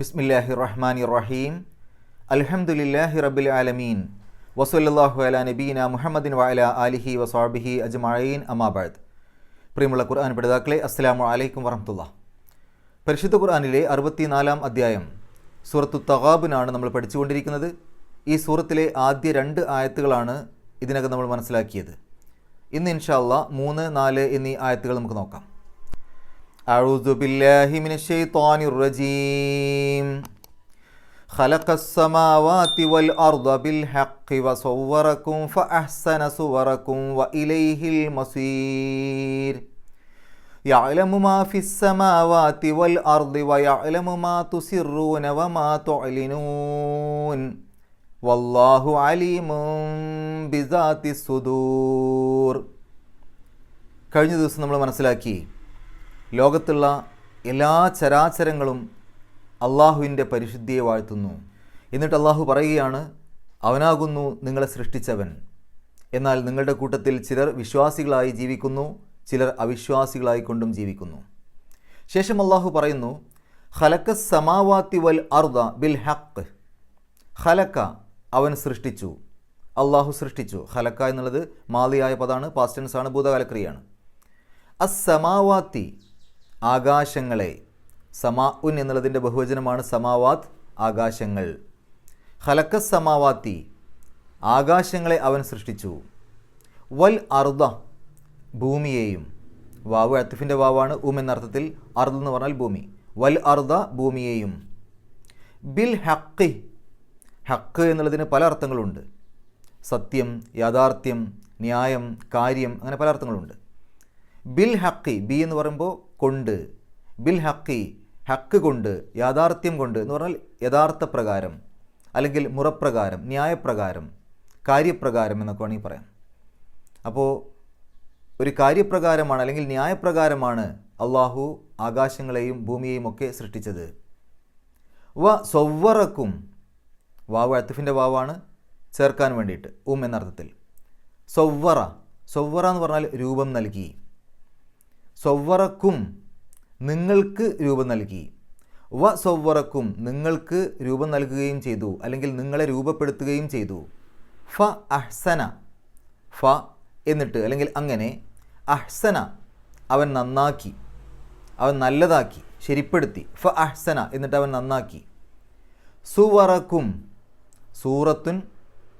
ബിസ്മില്ലാഹി റഹ്മാനി റഹീം അലഹമുല്ലാഹി റബ്ബിൽ ആലമീൻ. വസുല്ലാഹു അല നബീന മുഹമ്മദിൻ വാല അലിഹി വസാബിഹി അജ്മഈൻ. അമാബാദ് പ്രിയമുള്ള ഖുർആൻ പഠിതാക്കളെ അസ്സലാമു അലൈക്കും വറഹമുല്ല പരിശുദ്ധ ഖുർആനിലെ അറുപത്തിനാലാം അധ്യായം സൂറത്തു തഗാബിനാണ് നമ്മൾ പഠിച്ചുകൊണ്ടിരിക്കുന്നത്. ഈ സൂറത്തിലെ ആദ്യ രണ്ട് ആയത്തുകളാണ് ഇതിനകം നമ്മൾ മനസ്സിലാക്കിയത്. ഇന്ന് ഇൻഷാല്ല മൂന്ന് നാല് എന്നീ ആയത്തുകൾ നമുക്ക് നോക്കാം. أعوذ بالله من الشيطان الرجيم خلق السماوات والأرض بالحق وصوركم فأحسن صوركم وإليه المصير يعلم ما في السماوات والأرض ويعلم ما تسرون وما تعلنون والله عليم بذات الصدور കഴിഞ്ഞ ദിവസം നമ്മൾ മനസ്സിലാക്കി ലോകത്തുള്ള എല്ലാ ചരാചരങ്ങളും അള്ളാഹുവിന്റെ പരിശുദ്ധിയെ വാഴ്ത്തുന്നു. എന്നിട്ട് അള്ളാഹു പറയുകയാണ് അവനാകുന്നു നിങ്ങളെ സൃഷ്ടിച്ചവൻ. എന്നാൽ നിങ്ങളുടെ കൂട്ടത്തിൽ ചിലർ വിശ്വാസികളായി ജീവിക്കുന്നു ചിലർ അവിശ്വാസികളായി കൊണ്ടും ജീവിക്കുന്നു. ശേഷം അള്ളാഹു പറയുന്നു ഖലക്ക സമാവാത്തി വൽ അർദ ബിൽ ഹക്ക് ഖലക്ക അവൻ സൃഷ്ടിച്ചു. അള്ളാഹു സൃഷ്ടിച്ചു. ഖലക്ക എന്നുള്ളത് മാലിയായ പദമാണ് പാസ്റ്റൻസ് ആണ് ഭൂതകാലക്രിയയാണ്. അസമാവാത്തി ആകാശങ്ങളെ. സമാ ഉൻ എന്നുള്ളതിന്റെ ബഹുവചനമാണ് സമാവാത്ത് ആകാശങ്ങൾ. ഹലക്ക സമാവാത്തി ആകാശങ്ങളെ അവൻ സൃഷ്ടിച്ചു. വൽ അർദ ഭൂമിയെയും. വാവ് അത്തിഫിന്റെ വാവാണ് ഉം എന്നർത്ഥത്തിൽ അർദ് എന്ന് പറഞ്ഞാൽ ഭൂമി. വൽ അർദ ഭൂമിയെയും. ബിൽ ഹക്കി ഹക്ക് എന്നുള്ളതിന് പല അർത്ഥങ്ങളുണ്ട്. സത്യം യാഥാർത്ഥ്യം ന്യായം കാര്യം അങ്ങനെ പല അർത്ഥങ്ങളുണ്ട്. ബിൽ ഹക്കി ബി എന്ന് പറയുമ്പോൾ കൊണ്ട് ബിൽ ഹക്കി ഹക്ക് കൊണ്ട് യാഥാർത്ഥ്യം കൊണ്ട് എന്ന് പറഞ്ഞാൽ യഥാർത്ഥ പ്രകാരം അല്ലെങ്കിൽ മുറപ്രകാരം ന്യായപ്രകാരം കാര്യപ്രകാരം എന്നൊക്കെ വേണമെങ്കിൽ പറയാം. അപ്പോൾ ഒരു കാര്യപ്രകാരമാണ് അല്ലെങ്കിൽ ന്യായപ്രകാരമാണ് അള്ളാഹു ആകാശങ്ങളെയും ഭൂമിയെയും ഒക്കെ സൃഷ്ടിച്ചത്. വ സൊവ്വറക്കും വാവ് അത്തുഫിന്റെ വാവാണ് ചേർക്കാൻ വേണ്ടിയിട്ട് ഉം എന്നർത്ഥത്തിൽ സൊവ്വറ സൊവ്വറ എന്ന് പറഞ്ഞാൽ രൂപം നൽകി. സൊവ്വറക്കും നിങ്ങൾക്ക് രൂപം നൽകി. വ സൊവ്വറക്കും നിങ്ങൾക്ക് രൂപം നൽകുകയും ചെയ്തു. അല്ലെങ്കിൽ നിങ്ങളെ രൂപപ്പെടുത്തുകയും ചെയ്തു. ഫ അഹ്സന. ഫ എന്നിട്ട് അല്ലെങ്കിൽ അങ്ങനെ അഹ്സന. അവൻ നന്നാക്കി. അവൻ നല്ലതാക്കി. ശരിപ്പെടുത്തി. ഫ അഹ്സന. എന്നിട്ട് അവൻ നന്നാക്കി. സുവറക്കും. സൂറത്തുൻ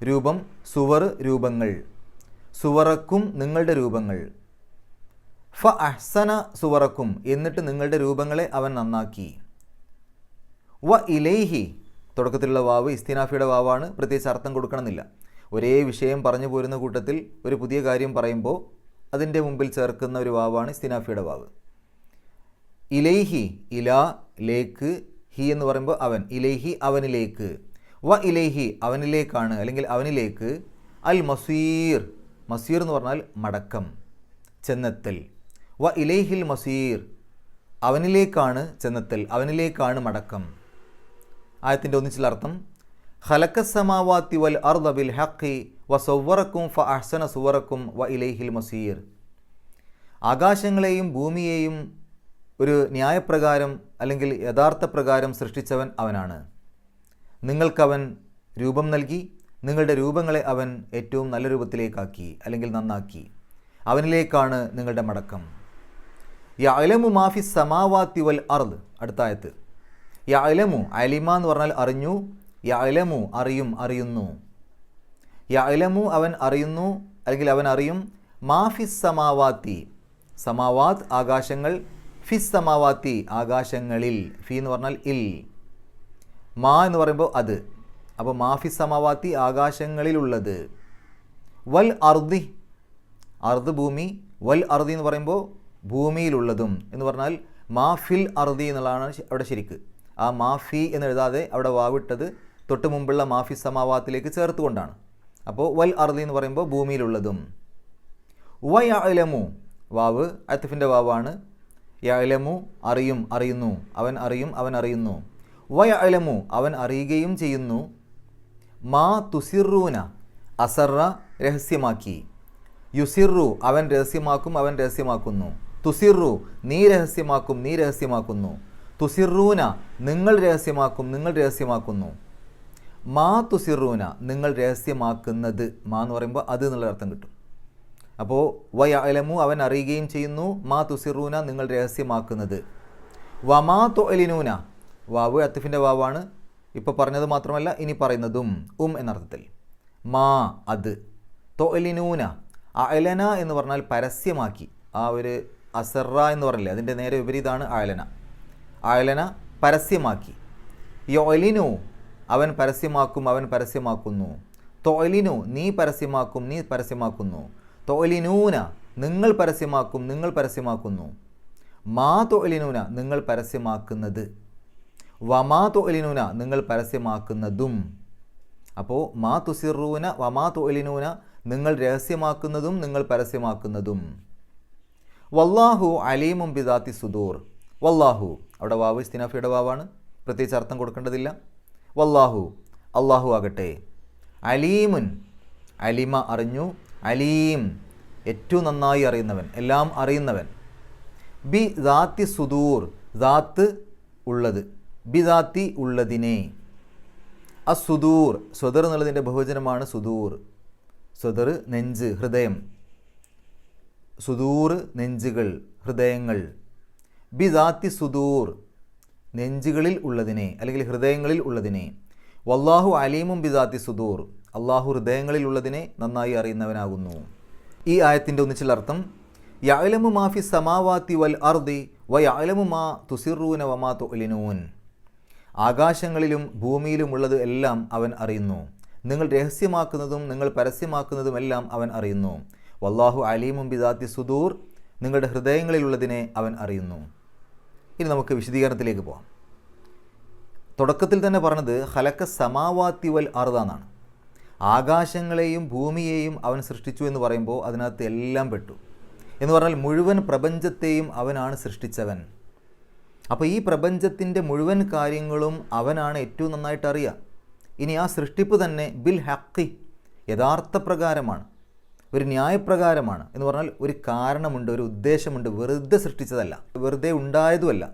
രൂപം സുവർ രൂപങ്ങൾ. സുവറക്കും നിങ്ങളുടെ രൂപങ്ങൾ. ഫ അഹ്സന സുവറക്കും എന്നിട്ട് നിങ്ങളുടെ രൂപങ്ങളെ അവൻ നന്നാക്കി. വ ഇലേഹി തുടക്കത്തിലുള്ള വാവ് ഇസ്തിനാഫിയുടെ വാവാണ് പ്രത്യേകിച്ച് അർത്ഥം കൊടുക്കണമെന്നില്ല. ഒരേ വിഷയം പറഞ്ഞു പോരുന്ന കൂട്ടത്തിൽ ഒരു പുതിയ കാര്യം പറയുമ്പോൾ അതിന്റെ മുമ്പിൽ ചേർക്കുന്ന ഒരു വാവാണ് ഇസ്തിനാഫിയുടെ വാവ്. ഇലൈഹി ഇല ലേക്ക് ഹി എന്ന് പറയുമ്പോൾ അവൻ. ഇലൈഹി അവനിലേക്ക്. വ ഇലൈഹി അവനിലേക്കാണ് അല്ലെങ്കിൽ അവനിലേക്ക്. അൽ മസീർ മസീർ എന്ന് പറഞ്ഞാൽ മടക്കം ചെന്നെത്തൽ. വ ഇലൈഹിൽ മസീർ. അവനിലേക്കാണ് ചെന്നെത്തൽ അവനിലേക്കാണ് മടക്കം. ആയത്തിന്റെ ഒന്നിച്ചുള്ള അർത്ഥം ഖലക്ക സമാവാത്തി വൽ അർദ ബിൽ ഹഖി വ സൊവറക്കും ഫ അഹ്സന സുവറക്കും വ ഇലൈഹിൽ മസീർ. ആകാശങ്ങളെയും ഭൂമിയെയും ഒരു ന്യായപ്രകാരം അല്ലെങ്കിൽ യഥാർത്ഥ പ്രകാരം സൃഷ്ടിച്ചവൻ അവനാണ്. നിങ്ങൾക്കവൻ രൂപം നൽകി നിങ്ങളുടെ രൂപങ്ങളെ അവൻ ഏറ്റവും നല്ല രൂപത്തിലേക്കാക്കി അല്ലെങ്കിൽ നന്നാക്കി. അവനിലേക്കാണ് നിങ്ങളുടെ മടക്കം. യലമു മാഫി സമാവാത്തി വൽ അർദ്. അടുത്തായത്ത് യലമു അലിമ എന്ന് പറഞ്ഞാൽ അറിഞ്ഞു യലമു അറിയും അറിയുന്നു. യലമു അവൻ അറിയുന്നു അല്ലെങ്കിൽ അവൻ അറിയും മാഫി സമാവാത്തി സമാവാത്ത് ആകാശങ്ങൾ ഫിസ് സമാവാത്തി ആകാശങ്ങളിൽ ഫി എന്ന് പറഞ്ഞാൽ ഇൽ. മാ എന്ന് പറയുമ്പോൾ അത്. അപ്പോൾ മാഫി സമാവാത്തി ആകാശങ്ങളിലുള്ളത്. വൽ അർദി അർദ് ഭൂമി വൽ അർദി എന്ന് പറയുമ്പോൾ ഭൂമിയിലുള്ളതും എന്ന് പറഞ്ഞാൽ മാഫിൽ അറുതി എന്നുള്ളതാണ് അവിടെ ശരിക്ക്. ആ മാഫി എന്ന് എഴുതാതെ അവിടെ വാവിട്ടത് തൊട്ട് മുമ്പുള്ള മാഫി സമാവാത്തിലേക്ക് ചേർത്തുകൊണ്ടാണ്. അപ്പോൾ വൽ അറുതി എന്ന് പറയുമ്പോൾ ഭൂമിയിലുള്ളതും. വ വാവ് അത്തഫിന്റെ വാവാണ്. യലമു അറിയും അറിയുന്നു. അവൻ അറിയും അവൻ അറിയുന്നു. വ അവൻ അറിയുകയും ചെയ്യുന്നു. മാ തുസിറൂന അസറ രഹസ്യമാക്കി. യുസിറു അവൻ രഹസ്യമാക്കും അവൻ രഹസ്യമാക്കുന്നു. തുസിറു നീ രഹസ്യമാക്കും നീ രഹസ്യമാക്കുന്നു. തുസിറൂന നിങ്ങൾ രഹസ്യമാക്കും നിങ്ങൾ രഹസ്യമാക്കുന്നു. മാ തുസിറൂന നിങ്ങൾ രഹസ്യമാക്കുന്നത്. മാ എന്ന് പറയുമ്പോൾ അത് എന്നുള്ള അർത്ഥം കിട്ടും. അപ്പോൾ വയ അലമു അവൻ അറിയുകയും ചെയ്യുന്നു മാ തുസിറൂന നിങ്ങൾ രഹസ്യമാക്കുന്നത്. വമാ തൊലിനൂന വാവ് അത്തിഫിന്റെ വാവാണ്. ഇപ്പോൾ പറഞ്ഞത് മാത്രമല്ല ഇനി പറയുന്നതും ഉം എന്നർത്ഥത്തിൽ മാ അത്. തൊലിനൂന അലന എന്ന് പറഞ്ഞാൽ പരസ്യമാക്കി. ആ ഒരു അസറ എന്ന് പറഞ്ഞില്ലേ? അതിന്റെ നേരെ വിപരീതമാണ് ആയലന ആയലന പരസ്യമാക്കി. യോലിനു അവൻ പരസ്യമാക്കും അവൻ പരസ്യമാക്കുന്നു. തോലിനു നീ പരസ്യമാക്കും നീ പരസ്യമാക്കുന്നു. തൊലിനൂന നിങ്ങൾ പരസ്യമാക്കും നിങ്ങൾ പരസ്യമാക്കുന്നു. മാ തൊലിനൂന നിങ്ങൾ പരസ്യമാക്കുന്നത്. വമാ തൊലിനൂന നിങ്ങൾ പരസ്യമാക്കുന്നതും. അപ്പോൾ മാ തുസിറൂന വമാ തൊലിനൂന നിങ്ങൾ രഹസ്യമാക്കുന്നതും നിങ്ങൾ പരസ്യമാക്കുന്നതും. വല്ലാഹു അലീമും ബിദാത്തി സുദൂർ. വല്ലാഹു അവിടെ വാവ് ഇസ്തിനാഫിയുടെ വാവാണ്. പ്രത്യേകിച്ച് അർത്ഥം കൊടുക്കേണ്ടതില്ല. വല്ലാഹു അള്ളാഹു ആകട്ടെ. അലീമുൻ അലിമ അറിഞ്ഞു. അലീം ഏറ്റവും നന്നായി അറിയുന്നവൻ എല്ലാം അറിയുന്നവൻ. ബി ദാത്തി സുദൂർ ദാത്ത് ഉള്ളത്. ബി ദാത്തി ഉള്ളതിനെ. അസുദൂർ സുദൂർ സ്വദർ എന്നുള്ളതിന്റെ ബഹുവചനമാണ് സുദൂർ. സ്വദർ നെഞ്ച് ഹൃദയം. സുദൂർ നെഞ്ചുകൾ ഹൃദയങ്ങൾ. ബി ദാത്തി സുദൂർ നെഞ്ചുകളിൽ ഉള്ളതിനെ അല്ലെങ്കിൽ ഹൃദയങ്ങളിൽ ഉള്ളതിനെ. വല്ലാഹു അലീമും ബിദാത്തി സുദൂർ അള്ളാഹു ഹൃദയങ്ങളിൽ ഉള്ളതിനെ നന്നായി അറിയുന്നവനാകുന്നു. ഈ ആയത്തിന്റെ ഒന്നിച്ചുള്ള അർത്ഥം യഅലമു മാഫി സമാവാത്തി വൽ അർദി വ യഅലമു മാ തുസിറൂന വമാ തൊലിനൂൻ ആകാശങ്ങളിലും ഭൂമിയിലും ഉള്ളത് എല്ലാം അവൻ അറിയുന്നു. നിങ്ങൾ രഹസ്യമാക്കുന്നതും നിങ്ങൾ പരസ്യമാക്കുന്നതുമെല്ലാം അവൻ അറിയുന്നു. വല്ലാഹു അലീമും ബിദാത്തി സുദൂർ നിങ്ങളുടെ ഹൃദയങ്ങളിലുള്ളതിനെ അവൻ അറിയുന്നു. ഇനി നമുക്ക് വിശദീകരണത്തിലേക്ക് പോകാം തുടക്കത്തിൽ തന്നെ പറഞ്ഞത് ഹലക്ക സമാവാത്തി വൽ അറുതാന്നാണ് ആകാശങ്ങളെയും ഭൂമിയെയും അവൻ സൃഷ്ടിച്ചു എന്ന് പറയുമ്പോൾ അതിനകത്ത് എല്ലാം പെട്ടു. എന്ന് പറഞ്ഞാൽ മുഴുവൻ പ്രപഞ്ചത്തെയും അവനാണ് സൃഷ്ടിച്ചവൻ. അപ്പോൾ ഈ പ്രപഞ്ചത്തിന്റെ മുഴുവൻ കാര്യങ്ങളും അവനാണ് ഏറ്റവും നന്നായിട്ട് അറിയുക. ഇനി ആ സൃഷ്ടിപ്പ് തന്നെ ബിൽ ഹക്കി യഥാർത്ഥ പ്രകാരമാണ് ഒരു ന്യായപ്രകാരമാണ് എന്ന് പറഞ്ഞാൽ ഒരു കാരണമുണ്ട് ഒരു ഉദ്ദേശമുണ്ട് വെറുതെ സൃഷ്ടിച്ചതല്ല വെറുതെ ഉണ്ടായതുമല്ല.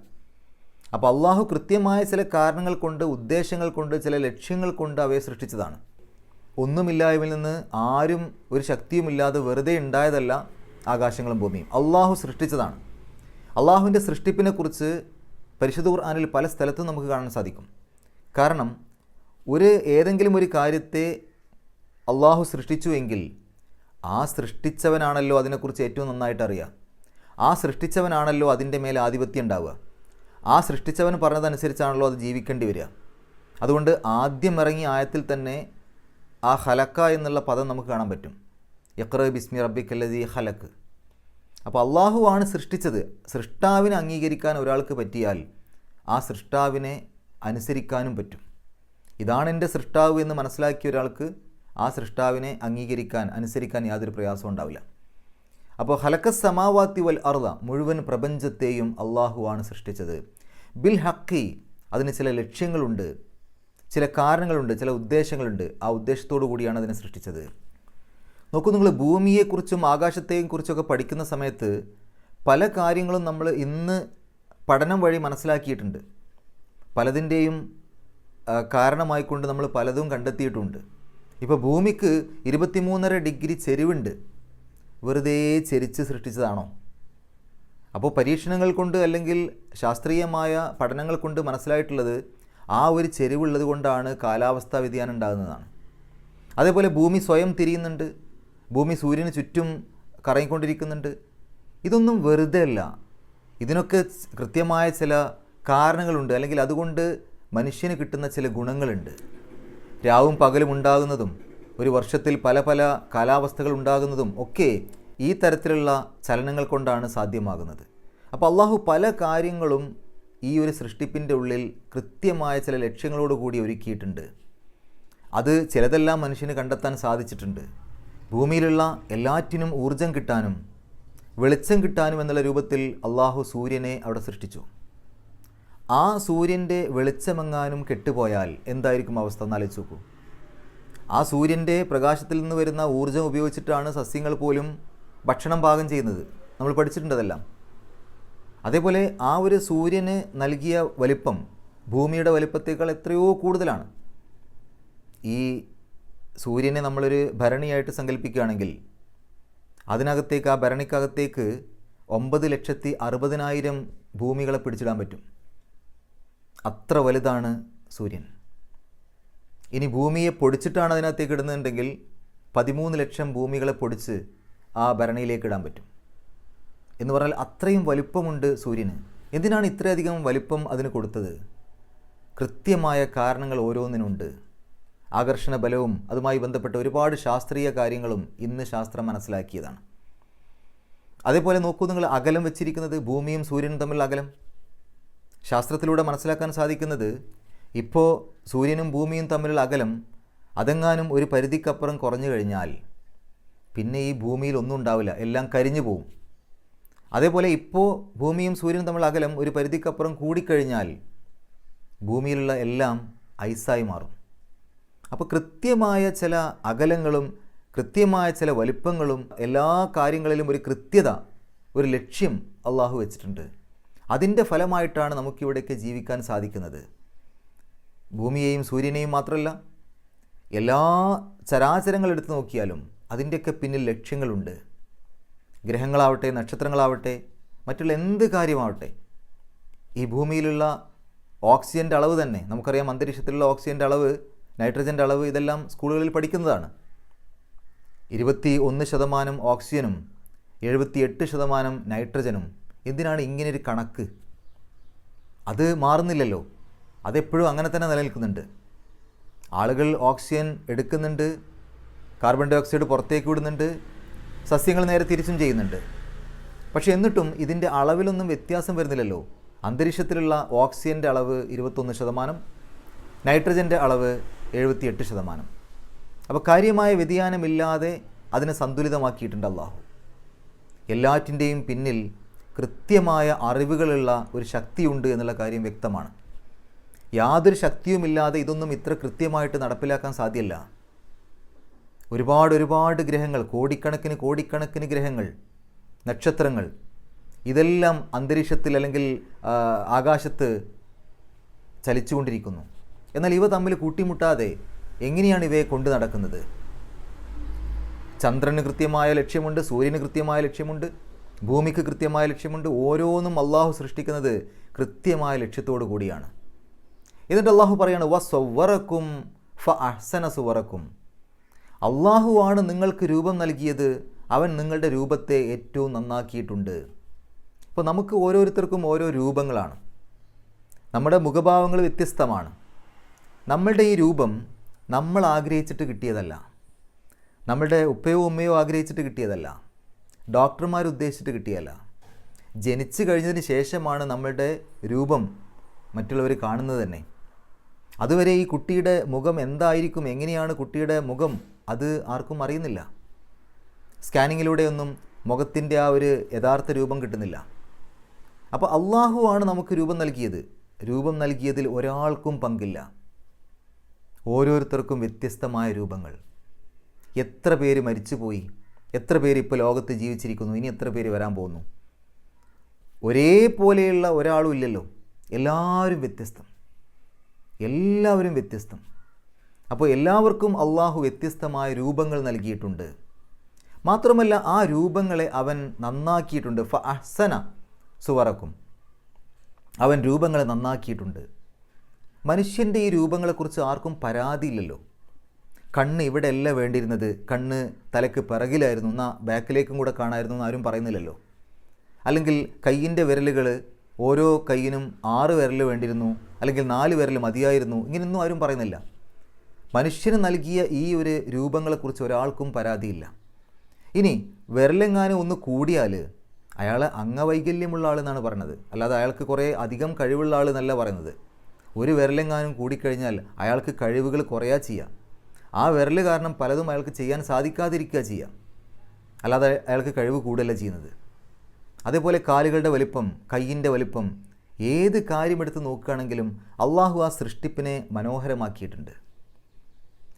അപ്പോൾ അള്ളാഹു കൃത്യമായ ചില കാരണങ്ങൾ കൊണ്ട് ഉദ്ദേശങ്ങൾ കൊണ്ട് ചില ലക്ഷ്യങ്ങൾ കൊണ്ട് അവയെ സൃഷ്ടിച്ചതാണ്. ഒന്നുമില്ലായ്മയിൽ നിന്ന് ആരും ഒരു ശക്തിയുമില്ലാതെ വെറുതെ ഉണ്ടായതല്ല ആകാശങ്ങളും ഭൂമിയും. അള്ളാഹു സൃഷ്ടിച്ചതാണ്. അള്ളാഹുവിന്റെ സൃഷ്ടിപ്പിനെക്കുറിച്ച് പരിശുദ്ധ ഖുർആാനിൽ പല സ്ഥലത്തും നമുക്ക് കാണാൻ സാധിക്കും. കാരണം ഒരു ഏതെങ്കിലും ഒരു കാര്യത്തെ അള്ളാഹു സൃഷ്ടിച്ചു എങ്കിൽ ആ സൃഷ്ടിച്ചവനാണല്ലോ അതിനെക്കുറിച്ച് ഏറ്റവും നന്നായിട്ട് അറിയുക ആ സൃഷ്ടിച്ചവനാണല്ലോ അതിന്റെ മേലെ ആധിപത്യം ഉണ്ടാവുക. ആ സൃഷ്ടിച്ചവൻ പറഞ്ഞതനുസരിച്ചാണല്ലോ അത് ജീവിക്കേണ്ടി വരിക. അതുകൊണ്ട് ആദ്യം ഇറങ്ങിയ ആയത്തിൽ തന്നെ ആ ഹലക്ക എന്നുള്ള പദം നമുക്ക് കാണാൻ പറ്റും. യക്ര ബിസ്മി റബ്ബിക്കല്ലതി ഹലക്ക് അപ്പോൾ അള്ളാഹുവാണ് സൃഷ്ടിച്ചത്. സൃഷ്ടാവിനെ അംഗീകരിക്കാൻ ഒരാൾക്ക് പറ്റിയാൽ ആ സൃഷ്ടാവിനെ അനുസരിക്കാനും പറ്റും. ഇതാണ് എന്റെ സൃഷ്ടാവ് എന്ന് മനസ്സിലാക്കിയ ഒരാൾക്ക് ആ സൃഷ്ടാവിനെ അംഗീകരിക്കാൻ അനുസരിക്കാൻ യാതൊരു പ്രയാസവും ഉണ്ടാവില്ല. അപ്പോൾ ഹലക്ക സമാവാത്തി വൽ അർദ മുഴുവൻ പ്രപഞ്ചത്തെയും അള്ളാഹുവാണ് സൃഷ്ടിച്ചത്. ബിൽ ഹക്കി അതിന് ചില ലക്ഷ്യങ്ങളുണ്ട് ചില കാരണങ്ങളുണ്ട് ചില ഉദ്ദേശങ്ങളുണ്ട്. ആ ഉദ്ദേശത്തോടു കൂടിയാണ് അതിനെ സൃഷ്ടിച്ചത്. നോക്കൂ നിങ്ങൾ ഭൂമിയെക്കുറിച്ചും ആകാശത്തെയും കുറിച്ചൊക്കെ പഠിക്കുന്ന സമയത്ത് പല കാര്യങ്ങളും നമ്മൾ ഇന്ന് പഠനം വഴി മനസ്സിലാക്കിയിട്ടുണ്ട്. പലതിന്റെയും കാരണമായിക്കൊണ്ട് നമ്മൾ പലതും കണ്ടെത്തിയിട്ടുണ്ട്. ഇപ്പോൾ ഭൂമിക്ക് ഇരുപത്തിമൂന്നര ഡിഗ്രി ചെരിവുണ്ട്. വെറുതെ ചെരിച്ച് സൃഷ്ടിച്ചതാണോ? അപ്പോൾ പരീക്ഷണങ്ങൾ കൊണ്ട് അല്ലെങ്കിൽ ശാസ്ത്രീയമായ പഠനങ്ങൾ കൊണ്ട് മനസ്സിലായിട്ടുള്ളത് ആ ഒരു ചെരിവുള്ളത് കൊണ്ടാണ് കാലാവസ്ഥാ വ്യതിയാനം ഉണ്ടാകുന്നതാണ്. അതേപോലെ ഭൂമി സ്വയം തിരിയുന്നുണ്ട്. ഭൂമി സൂര്യന് ചുറ്റും കറങ്ങിക്കൊണ്ടിരിക്കുന്നുണ്ട്. ഇതൊന്നും വെറുതെ അല്ല. ഇതിനൊക്കെ കൃത്യമായ ചില കാരണങ്ങളുണ്ട്. അല്ലെങ്കിൽ അതുകൊണ്ട് മനുഷ്യന് കിട്ടുന്ന ചില ഗുണങ്ങളുണ്ട്. രാവും പകലും ഉണ്ടാകുന്നതും ഒരു വർഷത്തിൽ പല പല കാലാവസ്ഥകൾ ഉണ്ടാകുന്നതും ഒക്കെ ഈ തരത്തിലുള്ള ചലനങ്ങൾ കൊണ്ടാണ് സാധ്യമാകുന്നത്. അപ്പോൾ അള്ളാഹു പല കാര്യങ്ങളും ഈ ഒരു സൃഷ്ടിപ്പിന്റെ ഉള്ളിൽ കൃത്യമായ ചില ലക്ഷ്യങ്ങളോട് കൂടി ഒരുക്കിയിട്ടുണ്ട്. അത് ചിലതെല്ലാം മനുഷ്യന് കണ്ടെത്താൻ സാധിച്ചിട്ടുണ്ട്. ഭൂമിയിലുള്ള എല്ലാറ്റിനും ഊർജം കിട്ടാനും വെളിച്ചം കിട്ടാനും എന്നുള്ള രൂപത്തിൽ അള്ളാഹു സൂര്യനെ അവിടെ സൃഷ്ടിച്ചു. ആ സൂര്യന്റെ വെളിച്ചമെങ്ങാനും കെട്ടുപോയാൽ എന്തായിരിക്കും അവസ്ഥ? എന്നാലോചിച്ച് നോക്കൂ. ആ സൂര്യന്റെ പ്രകാശത്തിൽ നിന്ന് വരുന്ന ഊർജം ഉപയോഗിച്ചിട്ടാണ് സസ്യങ്ങൾ പോലും ഭക്ഷണം പാകം ചെയ്യുന്നത്. നമ്മൾ പഠിച്ചിട്ടുണ്ടതെല്ലാം അതേപോലെ ആ ഒരു സൂര്യന് നൽകിയ വലിപ്പം ഭൂമിയുടെ വലിപ്പത്തേക്കാൾ എത്രയോ കൂടുതലാണ്. ഈ സൂര്യനെ നമ്മളൊരു ഭരണിയായിട്ട് സങ്കല്പിക്കുകയാണെങ്കിൽ അതിനകത്തേക്ക് ആ ഭരണിക്കകത്തേക്ക് ഒമ്പത് ലക്ഷത്തി അറുപതിനായിരം ഭൂമികളെ പിടിച്ചിടാൻ പറ്റും. അത്ര വലുതാണ് സൂര്യൻ. ഇനി ഭൂമിയെ പൊടിച്ചിട്ടാണ് അതിനകത്തേക്ക് ഇടുന്നുണ്ടെങ്കിൽ പതിമൂന്ന് ലക്ഷം ഭൂമികളെ പൊടിച്ച് ആ ഭരണിയിലേക്ക് ഇടാൻ പറ്റും. എന്ന് പറഞ്ഞാൽ അത്രയും വലിപ്പമുണ്ട് സൂര്യന്. എന്തിനാണ് ഇത്രയധികം വലിപ്പം അതിന് കൊടുത്തത്? കൃത്യമായ കാരണങ്ങൾ ഓരോന്നിനുണ്ട്. ആകർഷണ ബലവും അതുമായി ബന്ധപ്പെട്ട ഒരുപാട് ശാസ്ത്രീയ കാര്യങ്ങളും ഇന്ന് ശാസ്ത്രം മനസ്സിലാക്കിയതാണ്. അതേപോലെ നോക്കൂ നിങ്ങൾ അകലം വെച്ചിരിക്കുന്നത് ഭൂമിയും സൂര്യനും തമ്മിലുള്ള അകലം. ശാസ്ത്രത്തിലൂടെ മനസ്സിലാക്കാൻ സാധിക്കുന്നത് ഇപ്പോൾ സൂര്യനും ഭൂമിയും തമ്മിലുള്ള അകലം അതെങ്ങാനും ഒരു പരിധിക്കപ്പുറം കുറഞ്ഞു കഴിഞ്ഞാൽ പിന്നെ ഈ ഭൂമിയിൽ ഒന്നും ഉണ്ടാവില്ല. എല്ലാം കരിഞ്ഞു പോവും. അതേപോലെ ഇപ്പോൾ ഭൂമിയും സൂര്യനും തമ്മിലുള്ള അകലം ഒരു പരിധിക്കപ്പുറം കൂടിക്കഴിഞ്ഞാൽ ഭൂമിയിലുള്ള എല്ലാം ഐസായി മാറും. അപ്പോൾ കൃത്യമായ ചില അകലങ്ങളും കൃത്യമായ ചില വലിപ്പങ്ങളും എല്ലാ കാര്യങ്ങളിലും ഒരു കൃത്യത ഒരു ലക്ഷ്യം അള്ളാഹു വെച്ചിട്ടുണ്ട്. അതിന്റെ ഫലമായിട്ടാണ് നമുക്കിവിടേക്ക് ജീവിക്കാൻ സാധിക്കുന്നത്. ഭൂമിയെയും സൂര്യനെയും മാത്രമല്ല എല്ലാ ചരാചരങ്ങൾ എടുത്തു നോക്കിയാലും അതിന്റെയൊക്കെ പിന്നിൽ ലക്ഷ്യങ്ങളുണ്ട്. ഗ്രഹങ്ങളാവട്ടെ നക്ഷത്രങ്ങളാവട്ടെ മറ്റുള്ള എന്ത് കാര്യമാവട്ടെ ഈ ഭൂമിയിലുള്ള ഓക്സിജന്റെ അളവ് തന്നെ നമുക്കറിയാം അന്തരീക്ഷത്തിലുള്ള ഓക്സിജന്റെ അളവ് നൈട്രജന്റെ അളവ് ഇതെല്ലാം സ്കൂളുകളിൽ പഠിക്കുന്നതാണ്. ഇരുപത്തി ഒന്ന് ശതമാനം ഓക്സിജനും എഴുപത്തി എട്ട് ശതമാനം നൈട്രജനും എന്തിനാണ് ഇങ്ങനൊരു കണക്ക്? അത് മാറുന്നില്ലല്ലോ. അതെപ്പോഴും അങ്ങനെ തന്നെ നിലനിൽക്കുന്നുണ്ട്. ആളുകൾ ഓക്സിജൻ എടുക്കുന്നുണ്ട് കാർബൺ ഡൈ ഓക്സൈഡ് പുറത്തേക്ക് വിടുന്നുണ്ട് സസ്യങ്ങൾ നേരെ തിരിച്ചും ചെയ്യുന്നുണ്ട്. പക്ഷേ എന്നിട്ടും ഇതിന്റെ അളവിലൊന്നും വ്യത്യാസം വരുന്നില്ലല്ലോ. അന്തരീക്ഷത്തിലുള്ള ഓക്സിജന്റെ അളവ് ഇരുപത്തൊന്ന് ശതമാനം നൈട്രജന്റെ അളവ് എഴുപത്തിയെട്ട് ശതമാനം. അപ്പോൾ കാര്യമായ വ്യതിയാനമില്ലാതെ അതിനെ സന്തുലിതമാക്കിയിട്ടുണ്ട് അള്ളാഹു. എല്ലാറ്റിന്റെയും പിന്നിൽ കൃത്യമായ അറിവുകളുള്ള ഒരു ശക്തിയുണ്ട് എന്നുള്ള കാര്യം വ്യക്തമാണ്. യാതൊരു ശക്തിയുമില്ലാതെ ഇതൊന്നും ഇത്ര കൃത്യമായിട്ട് നടപ്പിലാക്കാൻ സാധ്യമല്ല ഒരുപാട് ഒരുപാട് ഗ്രഹങ്ങൾ കോടിക്കണക്കിന് കോടിക്കണക്കിന് ഗ്രഹങ്ങൾ നക്ഷത്രങ്ങൾ ഇതെല്ലാം അന്തരീക്ഷത്തിൽ അല്ലെങ്കിൽ ആകാശത്ത് ചലിച്ചുകൊണ്ടിരിക്കുന്നു. എന്നാൽ ഇവ തമ്മിൽ കൂട്ടിമുട്ടാതെ എങ്ങനെയാണ് ഇവയെ കൊണ്ടു നടക്കുന്നത്? ചന്ദ്രന് കൃത്യമായ ലക്ഷ്യമുണ്ട് സൂര്യന് കൃത്യമായ ലക്ഷ്യമുണ്ട്. ഭൂമിക്ക് കൃത്യമായ ലക്ഷ്യമുണ്ട്. ഓരോന്നും അള്ളാഹു സൃഷ്ടിക്കുന്നത് കൃത്യമായ ലക്ഷ്യത്തോടു കൂടിയാണ്. എന്നിട്ട് അള്ളാഹു പറയാണ് വ സൊവറക്കും ഫ അഹ്സന സുവറക്കും. അള്ളാഹുവാണ് നിങ്ങൾക്ക് രൂപം നൽകിയത്. അവൻ നിങ്ങളുടെ രൂപത്തെ ഏറ്റവും നന്നാക്കിയിട്ടുണ്ട്. അപ്പോൾ നമുക്ക് ഓരോരുത്തർക്കും ഓരോ രൂപങ്ങളാണ്. നമ്മുടെ മുഖഭാവങ്ങൾ വ്യത്യസ്തമാണ്. നമ്മളുടെ ഈ രൂപം നമ്മൾ ആഗ്രഹിച്ചിട്ട് കിട്ടിയതല്ല. നമ്മളുടെ ഉപ്പയോ ഉമ്മയോ ആഗ്രഹിച്ചിട്ട് കിട്ടിയതല്ല. ഡോക്ടർമാർ ഉദ്ദേശിച്ചിട്ട് കിട്ടിയല്ല. ജനിച്ചു കഴിഞ്ഞതിന് ശേഷമാണ് നമ്മളുടെ രൂപം മറ്റുള്ളവർ കാണുന്നത് തന്നെ. അതുവരെ ഈ കുട്ടിയുടെ മുഖം എന്തായിരിക്കും എങ്ങനെയാണ് കുട്ടിയുടെ മുഖം അത് ആർക്കും അറിയുന്നില്ല. സ്കാനിങ്ങിലൂടെയൊന്നും മുഖത്തിന്റെ ആ ഒരു യഥാർത്ഥ രൂപം കിട്ടുന്നില്ല. അപ്പോൾ അള്ളാഹു ആണ് നമുക്ക് രൂപം നൽകിയത്. രൂപം നൽകിയതിൽ ഒരാൾക്കും പങ്കില്ല. ഓരോരുത്തർക്കും വ്യത്യസ്തമായ രൂപങ്ങൾ. എത്ര പേര് മരിച്ചുപോയി എത്ര പേര് ഇപ്പോൾ ലോകത്ത് ജീവിച്ചിരിക്കുന്നു? ഇനി എത്ര പേര് വരാൻ പോകുന്നു? ഒരേപോലെയുള്ള ഒരാളും ഇല്ലല്ലോ. എല്ലാവരും വ്യത്യസ്തം. എല്ലാവരും വ്യത്യസ്തം. അപ്പോൾ എല്ലാവർക്കും അള്ളാഹു വ്യത്യസ്തമായ രൂപങ്ങൾ നൽകിയിട്ടുണ്ട്. മാത്രമല്ല ആ രൂപങ്ങളെ അവൻ നന്നാക്കിയിട്ടുണ്ട്. ഫ അഹ്സന സുവറക്കും. അവൻ രൂപങ്ങളെ നന്നാക്കിയിട്ടുണ്ട്. മനുഷ്യന്റെ ഈ രൂപങ്ങളെക്കുറിച്ച് ആർക്കും പരാതിയില്ലല്ലോ. കണ്ണ് ഇവിടെ അല്ല വേണ്ടിയിരുന്നത്. കണ്ണ് തലക്ക് പിറകിലായിരുന്നു. എന്നാൽ ബാക്കിലേക്കും കൂടെ കാണായിരുന്നു എന്ന് ആരും പറയുന്നില്ലല്ലോ. അല്ലെങ്കിൽ കയ്യിന്റെ വിരലുകൾ ഓരോ കയ്യിനും ആറ് വിരൽ വേണ്ടിയിരുന്നു. അല്ലെങ്കിൽ നാല് വിരൽ മതിയായിരുന്നു. ഇങ്ങനെയൊന്നും ആരും പറയുന്നില്ല. മനുഷ്യന് നൽകിയ ഈ ഒരു രൂപങ്ങളെക്കുറിച്ച് ഒരാൾക്കും പരാതിയില്ല. ഇനി വിരലെങ്ങാനും ഒന്ന് കൂടിയാൽ അയാൾ അംഗവൈകല്യമുള്ള ആളെന്നാണ് പറയുന്നത്. അല്ലാതെ അയാൾക്ക് കുറേ അധികം കഴിവുള്ള ആൾ എന്നല്ല പറയുന്നത്. ഒരു വിരലെങ്ങാനും കൂടിക്കഴിഞ്ഞാൽ അയാൾക്ക് കഴിവുകൾ കുറയാ ചെയ്യുക ആ വിരൽ കാരണം പലതും അയാൾക്ക് ചെയ്യാൻ സാധിക്കാതിരിക്കുക ചെയ്യുക അല്ലാതെ അയാൾക്ക് കഴിവ് കൂടുതലല്ല ചെയ്യുന്നത്. അതേപോലെ കാലുകളുടെ വലിപ്പം കയ്യിന്റെ വലിപ്പം ഏത് കാര്യമെടുത്ത് നോക്കുകയാണെങ്കിലും അള്ളാഹു ആ സൃഷ്ടിപ്പിനെ മനോഹരമാക്കിയിട്ടുണ്ട്.